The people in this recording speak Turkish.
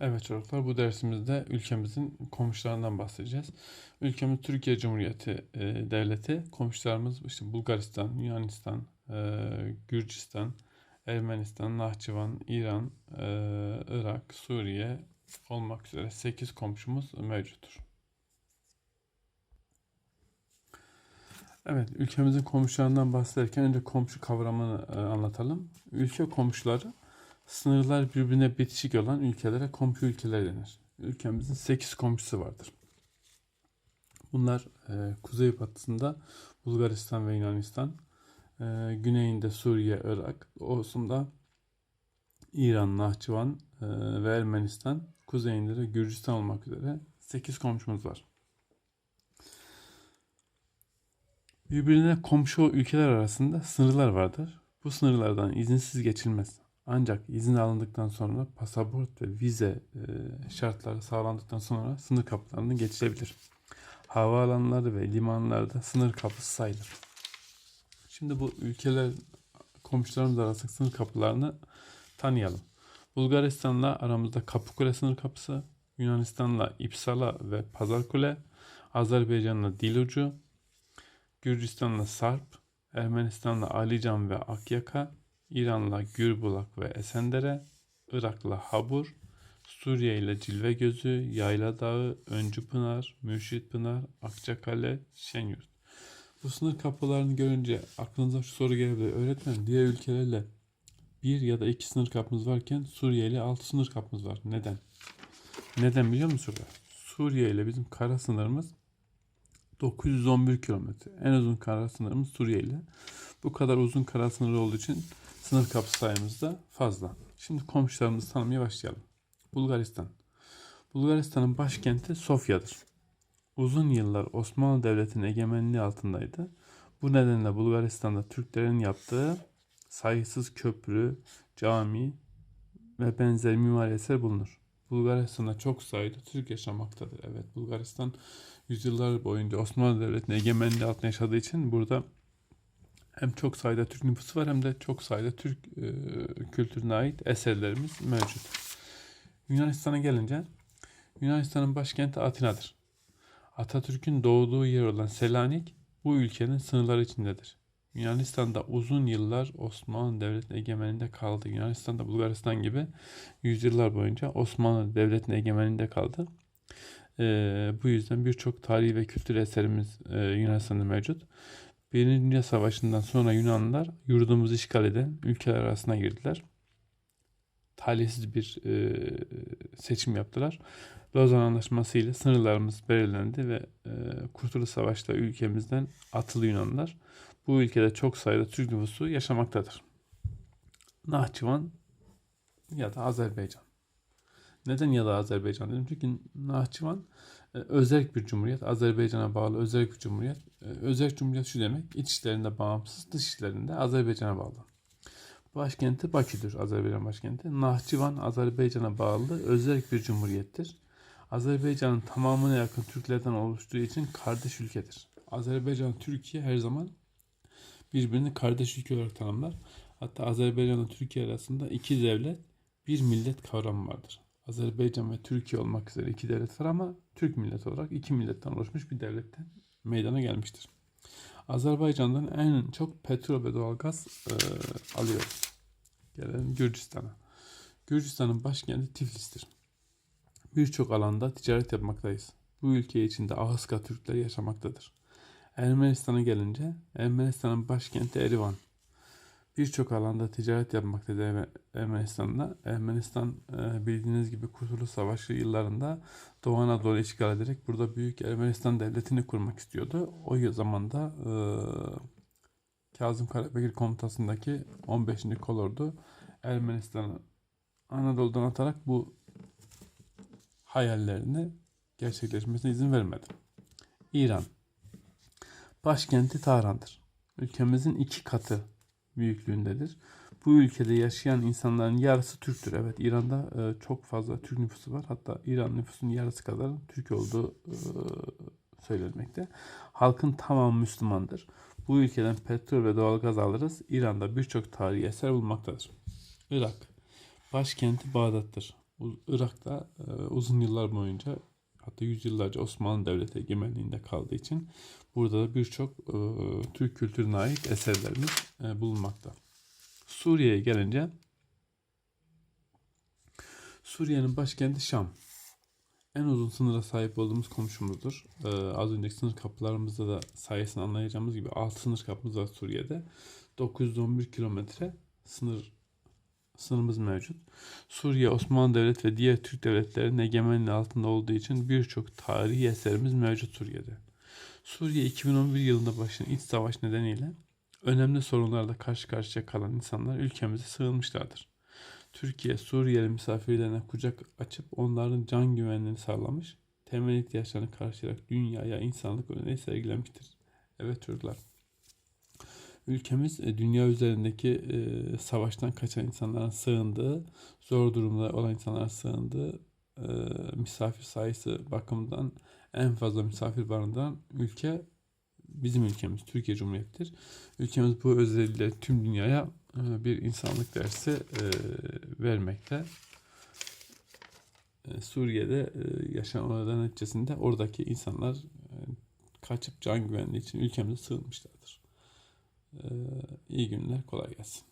Evet çocuklar bu dersimizde ülkemizin komşularından bahsedeceğiz. Ülkemiz Türkiye Cumhuriyeti e, Devleti. Komşularımız işte Bulgaristan, Yunanistan, e, Gürcistan, Ermenistan, Nahçıvan, İran, e, Irak, Suriye olmak üzere 8 komşumuz mevcuttur. Evet, ülkemizin komşularından bahsederken önce komşu kavramını e, anlatalım. Ülke komşuları sınırlar birbirine bitişik olan ülkelere komşu ülkeler denir. Ülkemizin 8 komşusu vardır. Bunlar e, kuzey batısında Bulgaristan ve Yunanistan, e, güneyinde Suriye, Irak, doğusunda İran, Nahçıvan e, ve Ermenistan, kuzeyinde de Gürcistan olmak üzere 8 komşumuz var. Birbirine komşu ülkeler arasında sınırlar vardır. Bu sınırlardan izinsiz geçilmez. Ancak izin alındıktan sonra pasaport ve vize e, şartları sağlandıktan sonra sınır kapılarından geçilebilir. Havaalanları ve limanlarda sınır kapısı sayılır. Şimdi bu ülkeler komşularımız arasındaki sınır kapılarını tanıyalım. Bulgaristan'la aramızda Kapıkule sınır kapısı, Yunanistan'la İpsala ve Pazarkule, Azerbaycan'la Dilucu, Gürcistan'la Sarp, Ermenistan'la Alican ve Akyaka, İran'la Gürbulak ve Esendere, Irak'la Habur, Suriye ile Cilve Gözü, Yayla Dağı, Öncü Pınar, Mürşit Pınar, Akçakale, Şenyurt. Bu sınır kapılarını görünce aklınıza şu soru gelebilir. Öğretmen diğer ülkelerle bir ya da iki sınır kapımız varken Suriye ile altı sınır kapımız var. Neden? Neden biliyor musunuz? Suriye ile bizim kara sınırımız 911 kilometre. En uzun kara sınırımız Suriye ile. Bu kadar uzun kara sınırı olduğu için sınır kapısı sayımız da fazla. Şimdi komşularımızı tanımaya başlayalım. Bulgaristan. Bulgaristan'ın başkenti Sofya'dır. Uzun yıllar Osmanlı Devleti'nin egemenliği altındaydı. Bu nedenle Bulgaristan'da Türklerin yaptığı sayısız köprü, cami ve benzeri mimari eser bulunur. Bulgaristan'da çok sayıda Türk yaşamaktadır. Evet Bulgaristan yüzyıllar boyunca Osmanlı Devleti'nin egemenliği altında yaşadığı için burada hem çok sayıda Türk nüfusu var hem de çok sayıda Türk e, kültürüne ait eserlerimiz mevcut. Yunanistan'a gelince Yunanistan'ın başkenti Atina'dır. Atatürk'ün doğduğu yer olan Selanik bu ülkenin sınırları içindedir. Yunanistan'da uzun yıllar Osmanlı Devleti'nin egemenliğinde kaldı. Yunanistan'da Bulgaristan gibi yüzyıllar boyunca Osmanlı Devleti'nin egemenliğinde kaldı. Ee, bu yüzden birçok tarihi ve kültür eserimiz e, Yunanistan'da mevcut. Birinci Dünya Savaşı'ndan sonra Yunanlılar yurdumuzu işgal eden ülkeler arasına girdiler. Talihsiz bir e, seçim yaptılar. Lozan Anlaşması ile sınırlarımız belirlendi ve e, Kurtuluş Savaşı'da ülkemizden atılı Yunanlılar. Bu ülkede çok sayıda Türk nüfusu yaşamaktadır. Nahçıvan ya da Azerbaycan. Neden ya da Azerbaycan dedim? Çünkü Nahçıvan e, özerk bir cumhuriyet. Azerbaycan'a bağlı özerk bir cumhuriyet. E, özerk cumhuriyet şu demek. İç işlerinde bağımsız, dış işlerinde Azerbaycan'a bağlı. Başkenti Bakü'dür. Azerbaycan başkenti. Nahçıvan Azerbaycan'a bağlı özerk bir cumhuriyettir. Azerbaycan'ın tamamına yakın Türklerden oluştuğu için kardeş ülkedir. Azerbaycan, Türkiye her zaman birbirini kardeş ülke olarak tanımlar. Hatta Azerbaycan ile Türkiye arasında iki devlet, bir millet kavramı vardır. Azerbaycan ve Türkiye olmak üzere iki devlet var ama Türk millet olarak iki milletten oluşmuş bir devletten meydana gelmiştir. Azerbaycan'dan en çok petrol ve doğalgaz e, alıyoruz. Gelelim Gürcistan'a. Gürcistan'ın başkenti Tiflis'tir. Birçok alanda ticaret yapmaktayız. Bu ülke içinde Ahıska Türkler yaşamaktadır. Ermenistan'a gelince Ermenistan'ın başkenti Erivan. Birçok alanda ticaret yapmaktadır Erme- Ermenistan'da. Ermenistan e, bildiğiniz gibi Kurtuluş Savaşı yıllarında Doğu Anadolu'yu işgal ederek burada Büyük Ermenistan Devleti'ni kurmak istiyordu. O zamanda e, Kazım Karabekir komutasındaki 15. kolordu Ermenistan'ı Anadolu'dan atarak bu hayallerini gerçekleşmesine izin vermedi. İran Başkenti Tahran'dır. Ülkemizin iki katı büyüklüğündedir. Bu ülkede yaşayan insanların yarısı Türktür. Evet İran'da e, çok fazla Türk nüfusu var. Hatta İran nüfusunun yarısı kadar Türk olduğu e, söylenmekte. Halkın tamamı Müslümandır. Bu ülkeden petrol ve doğalgaz alırız. İran'da birçok tarihi eser bulunmaktadır. Irak Başkenti Bağdat'tır. Irak'ta e, uzun yıllar boyunca hatta yüzyıllarca Osmanlı Devleti egemenliğinde kaldığı için burada da birçok e, Türk kültürüne ait eserlerimiz e, bulunmakta. Suriye'ye gelince Suriye'nin başkenti Şam. En uzun sınıra sahip olduğumuz komşumuzdur. Ee, az önceki sınır kapılarımızda da sayesini anlayacağımız gibi 6 sınır kapımız var Suriye'de. 911 kilometre sınır sınırımız mevcut. Suriye, Osmanlı Devleti ve diğer Türk devletlerinin egemenliği altında olduğu için birçok tarihi eserimiz mevcut Suriye'de. Suriye 2011 yılında başlayan iç savaş nedeniyle önemli sorunlarla karşı karşıya kalan insanlar ülkemize sığınmışlardır. Türkiye Suriyeli misafirlerine kucak açıp onların can güvenliğini sağlamış, temel ihtiyaçlarını karşılayarak dünyaya insanlık örneği sergilemiştir. Evet çocuklar. Ülkemiz e, dünya üzerindeki e, savaştan kaçan insanların sığındığı, zor durumda olan insanların sığındığı e, misafir sayısı bakımından en fazla misafir barındıran ülke bizim ülkemiz Türkiye Cumhuriyeti'dir. Ülkemiz bu özelliğiyle tüm dünyaya bir insanlık dersi vermekte. Suriye'de yaşanan olaylar neticesinde oradaki insanlar kaçıp can güvenliği için ülkemize sığınmışlardır. E, İyi günler, kolay gelsin.